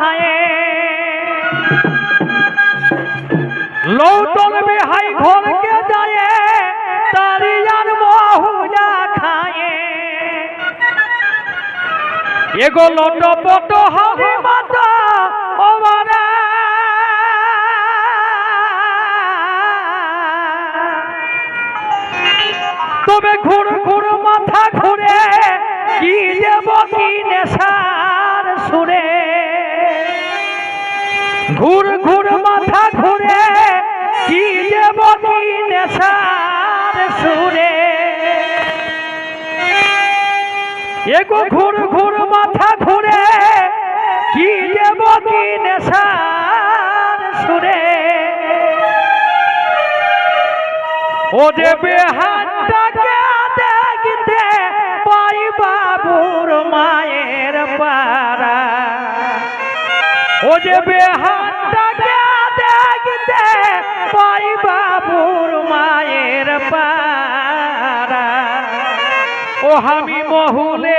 খায়ে লৌটন বেহাই ঘরকে যায় তারিয়ার মহুয়া খায়ে। এগো লট পট হবে মাতা ওমারা তবে ঘুর ঘুর ঘুর মাথা ঘুরে, কি যাব কি নেশার সুরে। এগো ঘুর ঘুর মাথা ঘুরে, কি যাব কি নেশার সুরে। ও যে বেহানটাকে দেখতে পাই বাবুর মায়ের পারা ও যে বেহানটাকে আমি মহুলে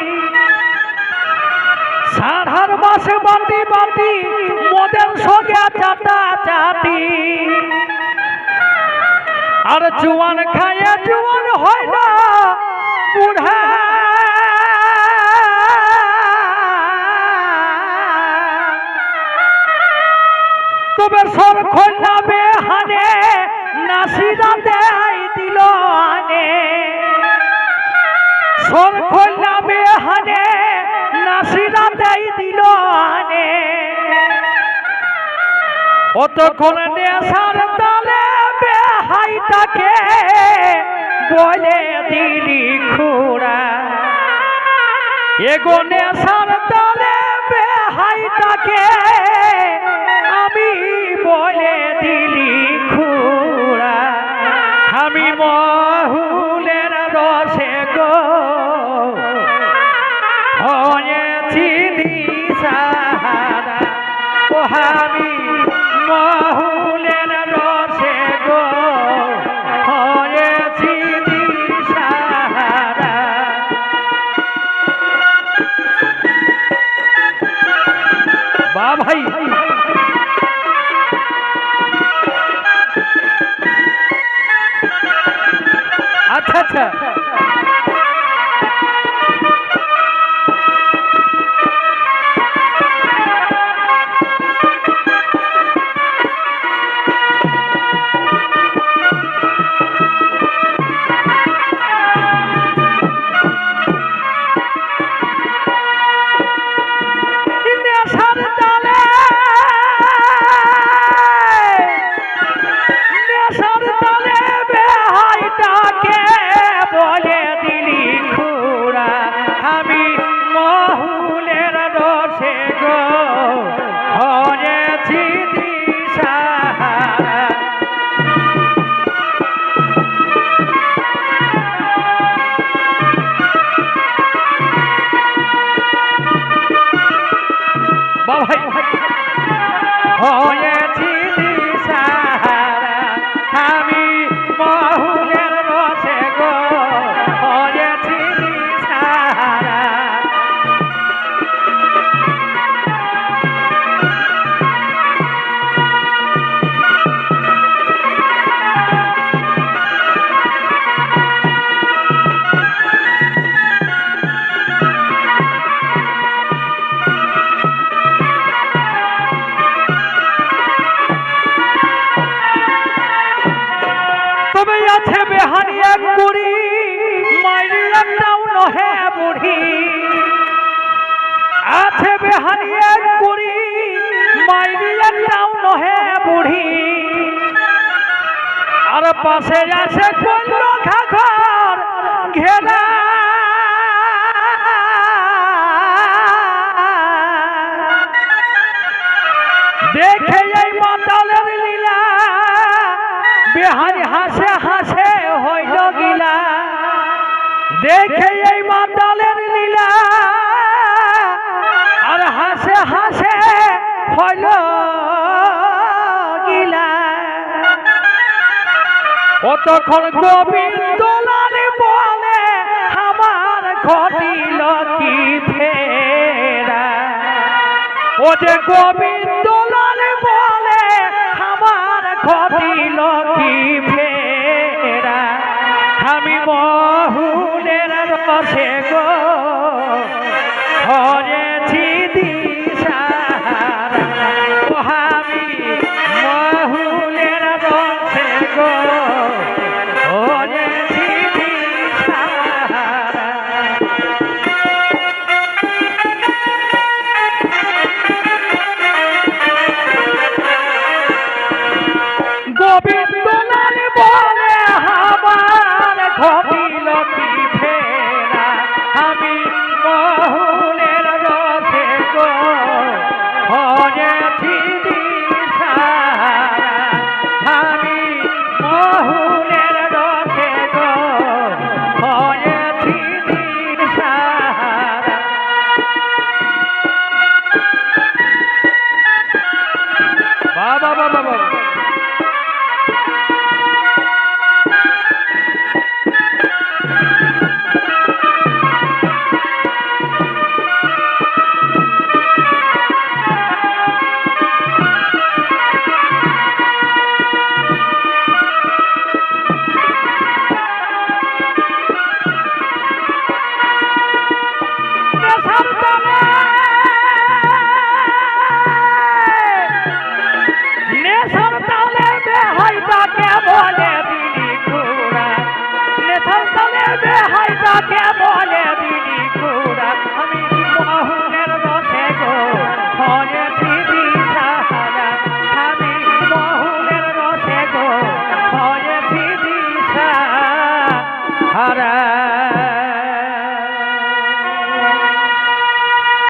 সাধার মাস বাতি বাতি মোদের সঙ্গে চাতা চাতি আর জুয়ান খায় জুয়ান হয় না, বুড়া। তবে সর খোলা বেহানে, নাসিরা দেয় দিল আনে সর খোলা বেহানে দেয় দিল আনে। অতক্ষণ নেশার তালে বেহাইটাকে বলে দিলি খুড়া। এগো নেশার তালে বেহাইটাকে আমি বলে দিলি খুড়া। আমি মহুলের রসে গো আমি মহুলের রসে গো হয়েছি দিশাহারা। বা ভাই হে বুড়ি। আছে বেহারিয়া কুড়ি মাইরিয়া নাও নহে বুড়ি। আর পাশে আছে কোন ঘর ঘেরা বল গিলা কতক্ষণ বলে আমার ঘটিল কি ফেরা? ও যে গোবিন্দ বলে আমার ঘটিল হবে।